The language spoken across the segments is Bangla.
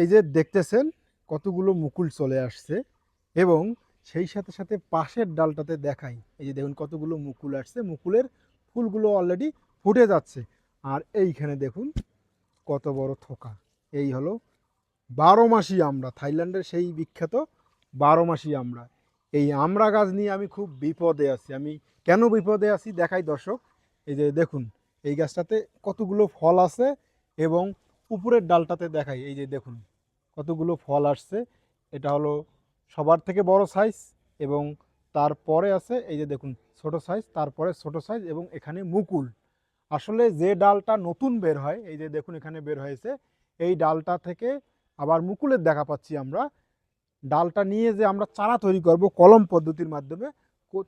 এই যে দেখতেছেন কতগুলো মুকুল চলে আসছে এবং সেই সাথে সাথে পাশের ডালটাতে দেখাই। এই যে দেখুন কতগুলো মুকুল আসছে, মুকুলের ফুলগুলো অলরেডি ফুটে যাচ্ছে। আর এইখানে দেখুন কত বড় থোকা। এই হলো বারো মাসি আমরা, থাইল্যান্ডের সেই বিখ্যাত বারো মাসি আমরা। এই আমড়া গাছ নিয়ে আমি খুব বিপদে আছি। আমি কেন বিপদে আছি দেখাই দর্শক। এই যে দেখুন, এই গাছটাতে কতগুলো ফল আছে এবং উপরের ডালটাতে দেখাই। এই যে দেখুন কতগুলো ফল আসছে, এটা হলো সবার থেকে বড় সাইজ এবং তারপরে আছে, এই যে দেখুন, ছোট সাইজ তারপরে ছোট সাইজ এবং এখানে মুকুল। আসলে যে ডালটা নতুন বের হয়, এই যে দেখুন এখানে বের হয়েছে, এই ডালটা থেকে আবার মুকুলের দেখা পাচ্ছি আমরা। ডালটা নিয়ে যে আমরা চারা তৈরি করব কলম পদ্ধতির মাধ্যমে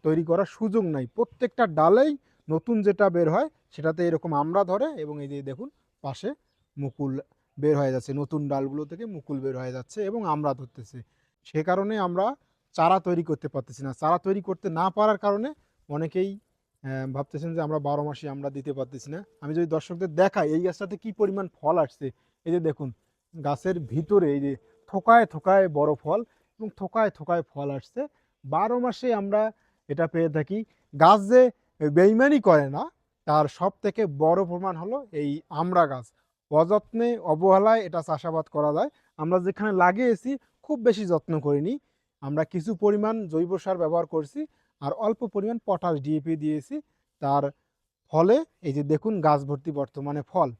তৈরি করার সুযোগ নাই। প্রত্যেকটা ডালেই নতুন যেটা বের হয়, সেটাতে এরকম আমরা ধরে এবং এই যে দেখুন, পাশে মুকুল বের হয়ে যাচ্ছে, নতুন ডালগুলো থেকে মুকুল বের হয়ে যাচ্ছে এবং আমরা ধরতেছে। সে কারণে আমরা চারা তৈরি করতে পারতেছি না। চারা তৈরি করতে না পারার কারণে অনেকেই ভাবতেছেন যে আমরা বারো মাসে আমরা দিতে পারতেছি না। আমি যদি দর্শকদের দেখাই এই গাছটাতে কি পরিমাণ ফল আসছে, এই যে দেখুন, গাছের ভিতরে এই যে থোকায় থোকায় বড় ফল এবং থোকায় থোকায় ফল আসছে। বারো মাসে আমরা এটা পেয়ে থাকি। গাছ যে বেইমানি করে না, তার সব থেকে বড় প্রমাণ হলো এই আমড়া গাছ। অযত্নে, অবহেলায় এটা চাষাবাদ করা যায়। আমরা যেখানে লাগিয়েছি, খুব বেশি যত্ন করিনি। আমরা কিছু পরিমাণ জৈব সার ব্যবহার করছি আর অল্প পরিমাণ পটাশ ডিএপি দিয়েছি। তার ফলে এই যে দেখুন গাছ ভর্তি বর্তমানে ফল।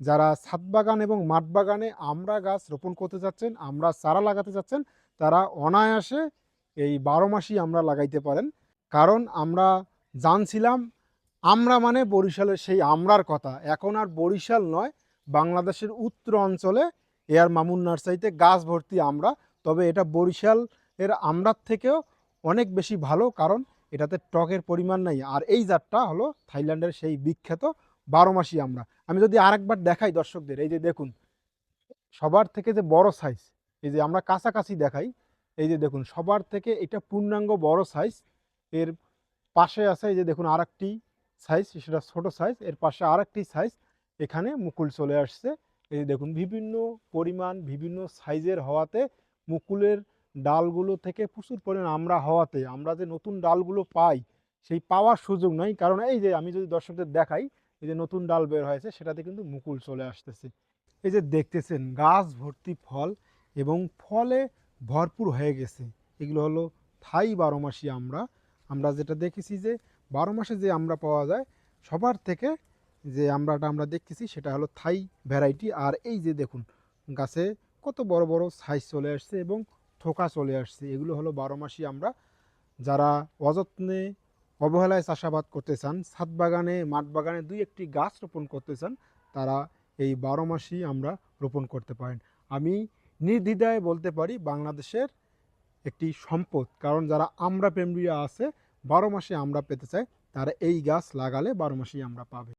যারা ছাদ বাগান এবং মাঠ বাগানে আমরা গাছ রোপণ করতে চাচ্ছেন আমরা চারা লাগাতে চাচ্ছেন তারা অনায়াসে এই বারো মাসই আমরা লাগাইতে পারেন। কারণ আমরা জানছিলাম, আমরা মানে বরিশালের সেই আমরার কথা। এখন আর বরিশাল নয় বাংলাদেশের উত্তর অঞ্চলে এয়ার মামুন নার্সারিতে গাছ ভর্তি আমরা। তবে এটা বরিশাল এর আমরার থেকেও অনেক বেশি ভালো, কারণ এটাতে টকের পরিমাণ নাই। আর এই জাতটা হলো থাইল্যান্ডের সেই বিখ্যাত বারো মাসি আমরা। আমি যদি আরেকবার দেখাই দর্শকদের, এই যে দেখুন, সবার থেকে যে বড় সাইজ এই যে আমরা কাছাকাছি দেখাই, এই যে দেখুন, সবার থেকে এটা পূর্ণাঙ্গ বড় সাইজ এর পাশে আছে এই যে দেখুন আরেকটি সাইজ সেটা ছোট সাইজ এর পাশে আরেকটি সাইজ এখানে মুকুল চলে আসছে। এই দেখুন, বিভিন্ন পরিমাণ, বিভিন্ন সাইজের হওয়াতে মুকুলের ডালগুলো থেকে প্রচুর পরিমাণ আমরা হওয়াতে, আমরা যে নতুন ডালগুলো পাই, সেই পাওয়ার সুযোগ নাই। কারণ এই যে আমি যদি দর্শকদের দেখাই, এই যে নতুন ডাল বের হয়েছে, সেটাতে কিন্তু মুকুল চলে আসতেছে। এই যে দেখতেছেন, গাছ ভর্তি ফল এবং ফলে ভরপুর হয়ে গেছে। এগুলো হলো থাই বারো মাসি আমরা। আমরা যেটা দেখেছি যে, বারো মাসে যে আমরা পাওয়া যায়, সবার থেকে যে আমরাটা আমরা দেখতেছি সেটা হলো থাই ভ্যারাইটি আর এই যে দেখুন, গাছে কত বড় বড় সাইজ চলে আসছে এবং থোকা চলে আসছে। এগুলো হলো বারো মাসি আমরা যারা অযত্নে অবহেলায় চাষাবাদ করতে চান, ছাদ বাগানে, মাঠ বাগানে দুই একটি গাছ রোপণ করতে চান, তারা এই বারো মাসই আমরা রোপণ করতে পারেন। আমি নির্দ্বিধায় বলতে পারি বাংলাদেশের একটি সম্পদ, কারণ যারা আমরা প্রেমীরা আছে, বারো মাসে আমরা পেতে চাই তারা এই গাছ লাগালে বারো মাসেই আমরা পাবে।